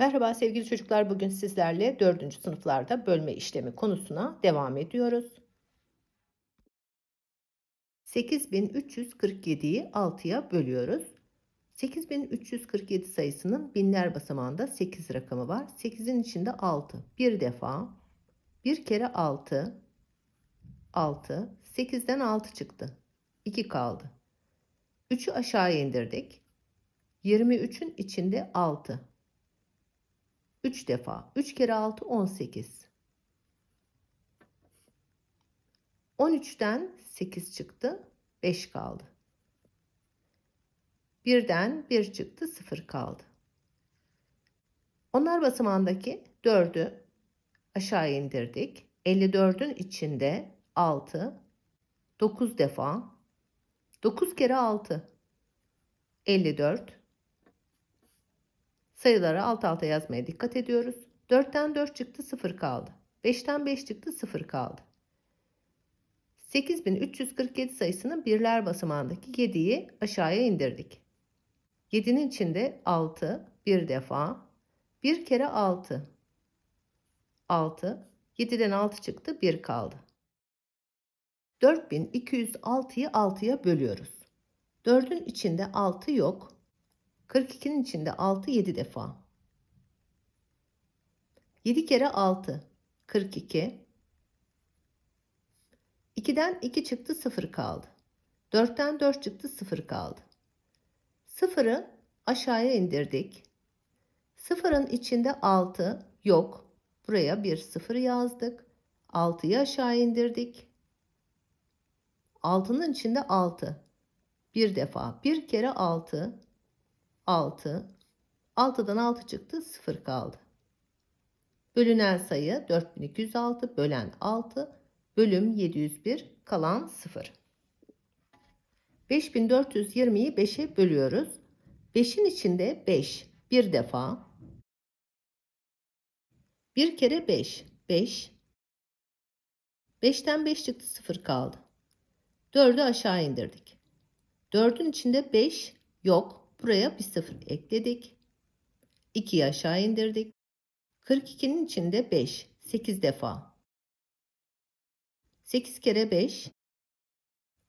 Merhaba sevgili çocuklar. Bugün sizlerle 4. sınıflarda bölme işlemi konusuna devam ediyoruz. 8347'yi 6'ya bölüyoruz. 8347 sayısının binler basamağında 8 rakamı var. 8'in içinde 6. Bir defa, bir kere 6, 6, 8'den 6 çıktı. 2 kaldı. 3'ü aşağıya indirdik. 23'ün içinde 6. 3 defa. 3 kere 6 18. 13'ten 8 çıktı. 5 kaldı. 1'den 1 çıktı. 0 kaldı. Onlar basamağındaki 4'ü aşağı indirdik. 54'ün içinde 6. 9 defa. 9 kere 6. 54. Sayıları alt alta yazmaya dikkat ediyoruz. 4'ten 4 çıktı 0 kaldı. 5'ten 5 çıktı 0 kaldı. 8347 sayısının birler basamağındaki 7'yi aşağıya indirdik. 7'nin içinde 6 bir defa. Bir kere 6. 6. 7'den 6 çıktı 1 kaldı. 4206'yı 6'ya bölüyoruz. 4'ün içinde 6 yok. 42'nin içinde 6 7 defa. 7 kere 6 42. 2'den 2 çıktı 0 kaldı. 4'ten 4 çıktı 0 kaldı. 0'ı aşağıya indirdik. 0'ın içinde 6 yok. Buraya bir 0 yazdık. 6'yı aşağı indirdik. 6'nın içinde 6. Bir defa. Bir kere 6. 6. 6'dan 6 çıktı 0 kaldı. Bölünen sayı 4206 bölen 6 bölüm 701 kalan 0. 5420'yi 5'e bölüyoruz. 5'in içinde 5 bir defa. Bir kere 5. 5. 5'ten 5 çıktı 0 kaldı. 4'ü aşağı indirdik. 4'ün içinde 5 yok. Buraya bir sıfır ekledik. 2'yi aşağı indirdik. 42'nin içinde 5. 8 defa. 8 kere 5.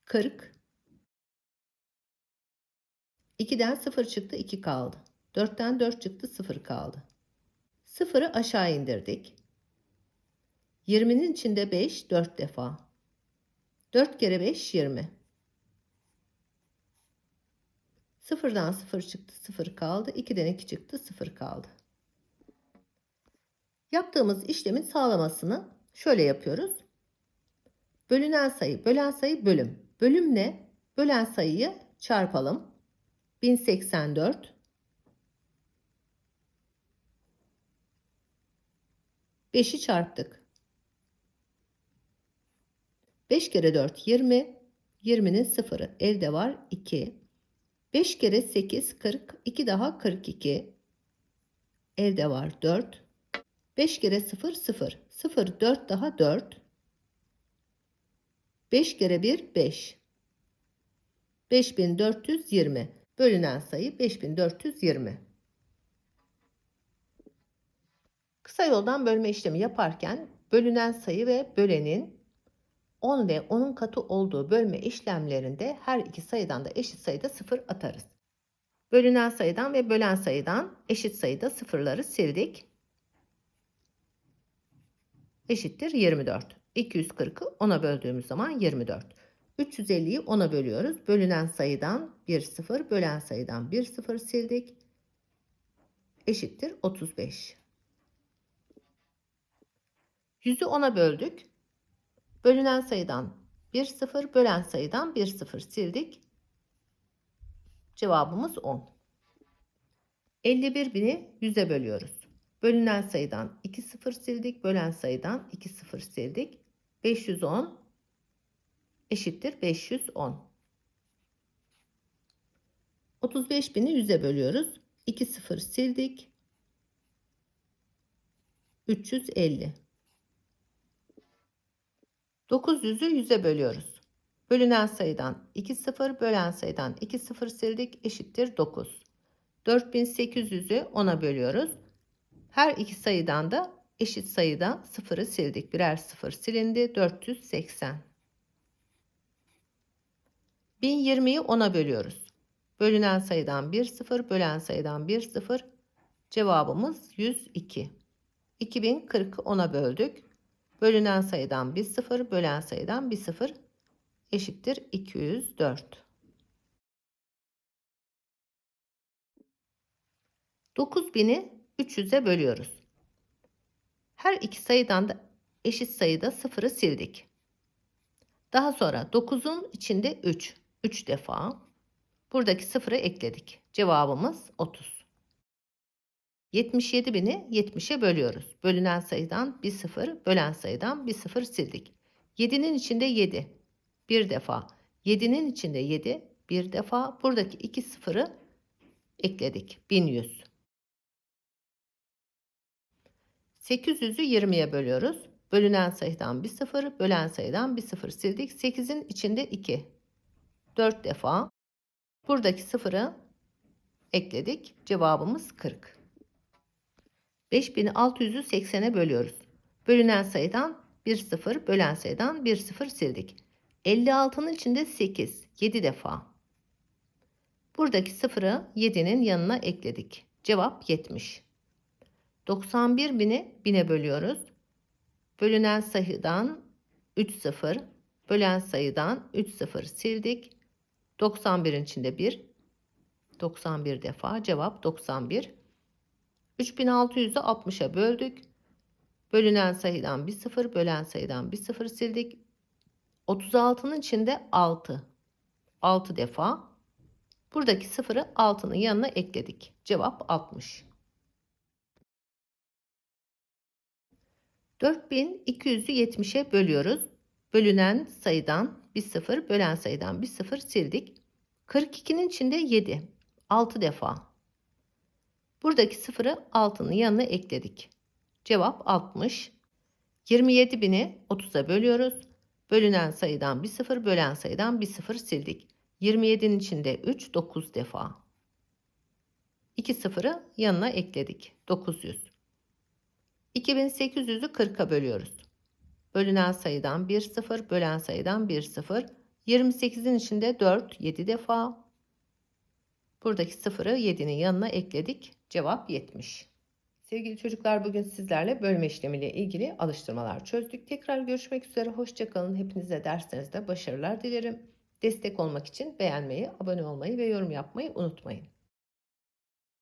40. 2'den 0 çıktı 2 kaldı. 4'ten 4 çıktı 0 kaldı. 0'ı aşağı indirdik. 20'nin içinde 5 4 defa. 4 kere 5 20. Sıfırdan sıfır çıktı sıfır kaldı. 2'den 2 çıktı sıfır kaldı. Yaptığımız işlemin sağlamasını şöyle yapıyoruz. Bölünen sayı, bölen sayı bölüm. Bölüm ne? Bölen sayıyı çarpalım. 1084 5'i çarptık. 5 kere 4 20. 20'nin sıfırı elde var 2. 5 kere 8 40. 2 daha 42. Elde var 4. 5 kere 0 0. 0 4 daha 4. 5 kere 1 5. 5420. Bölünen sayı 5420. Kısa yoldan bölme işlemi yaparken bölünen sayı ve bölenin 10 ve onun katı olduğu bölme işlemlerinde her iki sayıdan da eşit sayıda sıfır atarız. Bölünen sayıdan ve bölen sayıdan eşit sayıda sıfırları sildik. Eşittir 24. 240'ı 10'a böldüğümüz zaman 24. 350'yi 10'a bölüyoruz. Bölünen sayıdan 1 sıfır, bölen sayıdan 1 sıfır sildik. Eşittir 35. 100'ü 10'a böldük. Bölünen sayıdan 1 0, bölen sayıdan 1 0 sildik. Cevabımız 10. 51 bini 100'e bölüyoruz. Bölünen sayıdan 2 0 sildik, bölen sayıdan 2 0 sildik. 510 eşittir 510. 35 bini 100'e bölüyoruz. 2 0 sildik. 350. 900'ü 100'e bölüyoruz. Bölünen sayıdan 2 0, bölen sayıdan 2 0 sildik eşittir 9. 4800'ü 10'a bölüyoruz. Her iki sayıdan da eşit sayıda sıfırı sildik. Birer sıfır silindi. 480. 1020'yi 10'a bölüyoruz. Bölünen sayıdan 1 sıfır, bölen sayıdan 1 sıfır. Cevabımız 102. 2040'ı 10'a böldük. Bölünen sayıdan 1 sıfır, bölen sayıdan 1 sıfır eşittir 204. 9000'i 300'e bölüyoruz. Her iki sayıdan da eşit sayıda sıfırı sildik. Daha sonra 9'un içinde 3. 3 defa. Buradaki sıfırı ekledik. Cevabımız 30. 77.000'i 70'e bölüyoruz. Bölünen sayıdan bir sıfır, bölen sayıdan bir sıfır sildik. 7'nin içinde 7. Bir defa. 7'nin içinde 7. Bir defa. Buradaki iki sıfırı ekledik. 1100. 800'ü 20'ye bölüyoruz. Bölünen sayıdan bir sıfır, bölen sayıdan bir sıfır sildik. 8'in içinde 2. 4 defa. Buradaki sıfırı ekledik. Cevabımız 40. 5600'ü 80'e bölüyoruz. Bölünen sayıdan 1 sıfır, bölen sayıdan 1 sıfır sildik. 56'nın içinde 8, 7 defa. Buradaki sıfırı 7'nin yanına ekledik. Cevap 70. 91 bini 1000'e bölüyoruz. Bölünen sayıdan 3 sıfır, bölen sayıdan 3 sıfır sildik. 91'in içinde 1. 91 defa cevap 91. 3600'ü 60'a böldük. Bölünen sayıdan 1 sıfır, bölen sayıdan 1 sıfır sildik. 36'nın içinde 6. 6 defa. Buradaki sıfırı 6'nın yanına ekledik. Cevap 60. 4200'ü 70'e bölüyoruz. Bölünen sayıdan bir sıfır, bölen sayıdan bir sıfır sildik. 42'nin içinde 7. 6 defa. Buradaki sıfırı 6'nın yanına ekledik. Cevap 60. 27.000'i 30'a bölüyoruz. Bölünen sayıdan bir sıfır, bölen sayıdan bir sıfır sildik. 27'nin içinde 3, 9 defa. 2 sıfırı yanına ekledik. 900. 2800'ü 40'a bölüyoruz. Bölünen sayıdan 1 sıfır, bölen sayıdan 1 sıfır. 28'in içinde 4, 7 defa. Buradaki sıfırı 7'nin yanına ekledik. Cevap 70. Sevgili çocuklar bugün sizlerle bölme işlemiyle ilgili alıştırmalar çözdük. Tekrar görüşmek üzere. Hoşçakalın. Hepinize derslerinizde başarılar dilerim. Destek olmak için beğenmeyi, abone olmayı ve yorum yapmayı unutmayın.